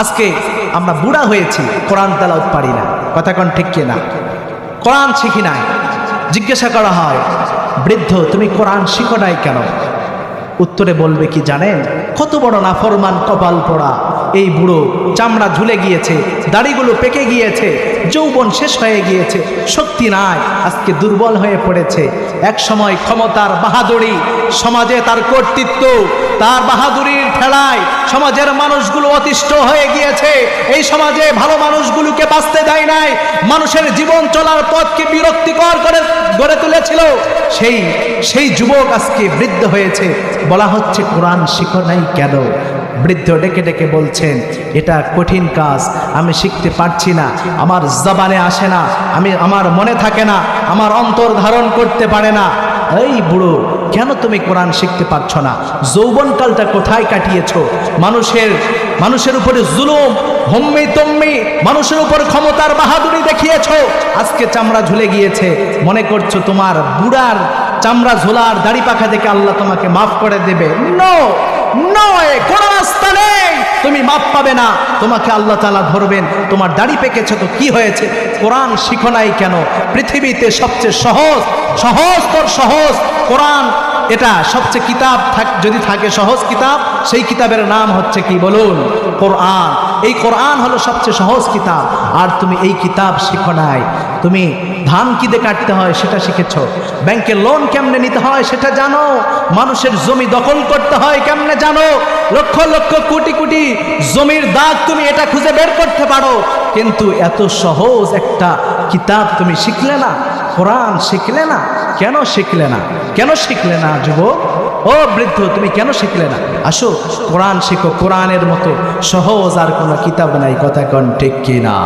আজকে আমরা বুড়া হয়েছি, কোরআন তেলাওত পারি না। কথা কোন ঠিক কিনা? কোরআন শিখি নাই। জিজ্ঞাসা করা হয়, বৃদ্ধ, তুমি কোরআন শিখো নাই কেন? উত্তরে বলবে কি জানেন? কত বড় নাফরমান কপাল পড়া। এই বুড়ো চামড়া ঝুলে গিয়েছে, দাড়িগুলো পেকে গিয়েছে যৌবন শেষ হয়ে গিয়েছে, শক্তি নাই, আজকে দুর্বল হয়ে পড়েছে। এক সময় ক্ষমতার বাহাদুরি সমাজে তার কর্তৃত্ব, তার বাহাদুরির ঠেলায় সমাজের মানুষগুলো অতিষ্ঠ হয়ে গিয়েছে। এই সমাজে ভালো মানুষগুলোকে বাঁচতে দেয় নাই, মানুষের জীবন চলার পথকে বিরক্তিকর করে, গড়ে তুলেছিল। সেই সেই যুবক আজকে বৃদ্ধ হয়েছে। বলা হচ্ছে, কোরআন শিখো নাই কেন? বৃদ্ধ ডেকে ডেকে বলছেন, এটা কঠিন কাজ, আমি শিখতে পারছি না, আমার জবানে আসে না, আমি, আমার মনে থাকে না, আমার অন্তর ধারণ করতে পারে না। এই বুড়ো, কেন তুমি কোরআন শিখতে পারছ না? যৌবনকালটা কোথায় কাটিয়েছ? মানুষের মানুষের উপরে জুলুম, হম্মি তম্মি, মানুষের উপর ক্ষমতার বাহাদুরি দেখিয়েছ? আজকে চামড়া ঝুলে গিয়েছে, মনে করছ তোমার বুড়ার চামড়া ঝোলার দাড়ি পাখা দেখে আল্লাহ তোমাকে মাফ করে দেবে? নো নয় নেই তুমি মাপ পাবে না। তোমাকে আল্লাহ তালা ধরবেন। তোমার দাড়ি পেকেছে তো কি হয়েছে? কোরআন শিখো নাই কেন? পৃথিবীতে সবচেয়ে সহজ সহজ তোর সহজ। কোরআন এটা সবচেয়ে কিতাব থাক যদি থাকে সহজ কিতাব, সেই কিতাবের নাম হচ্ছে কি? বলুন। কোরআন। এই কোরআন হলো সবচেয়ে সহজ কিতাব। আর তুমি এই কিতাব শিখো নাই। তুমি ধান কিদে কাটতে হয় সেটা শিখেছ। ব্যাংকে লোন কেমনে নিতে হয় সেটা জানো। মানুষের জমি দখল করতে হয় কেমনে জানো। লক্ষ লক্ষ কোটি কোটি জমির দাগ তুমি এটা খুঁজে বের করতে পারো। কিন্তু এত সহজ একটা কিতাব তুমি শিখলে না। কোরআন শিখলে না, কেন শিখলে না? কেন শিখলে না যুবক? ও বৃদ্ধ, তুমি কেন শিখলে না? আসো, কোরআন শিখো, কোরআনের মতো সহজ আর কোনো কিতাব নাই, কথা কন ঠিক কিনা?